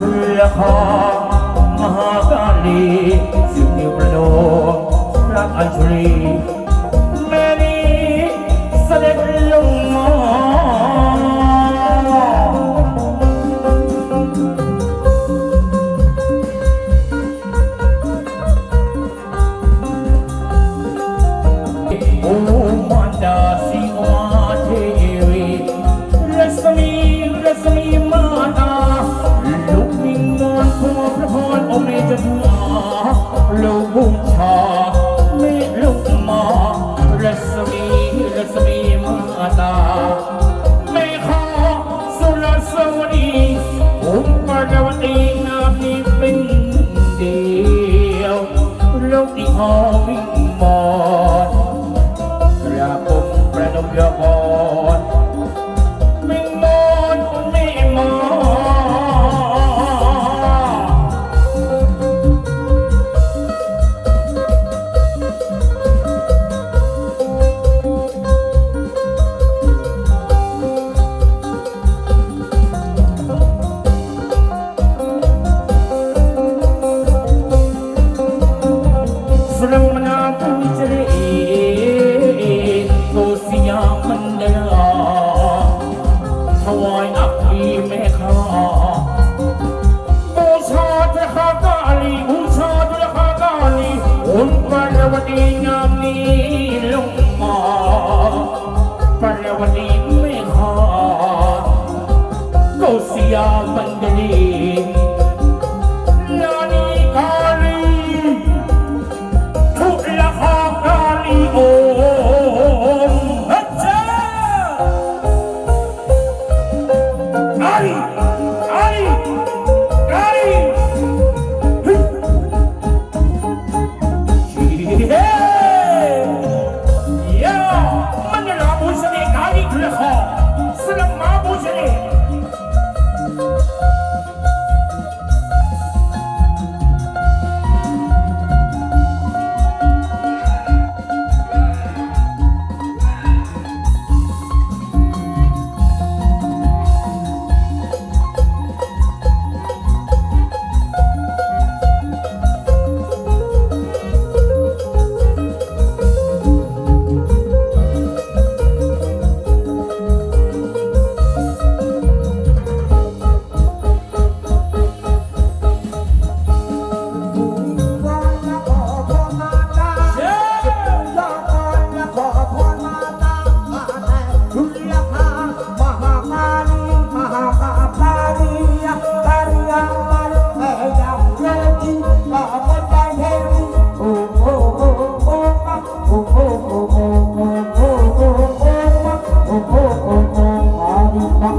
เพื่อของมหากาลีสิบนิ้วประโดมรักอัญชลี no เด้อถวายอักขีแม่ข้าบูชาเจ้ข้ากาลีบูชาเจ้ข้ากาลีอุ่นวันวันดีงามนี้ Bye.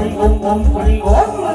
งงงงงง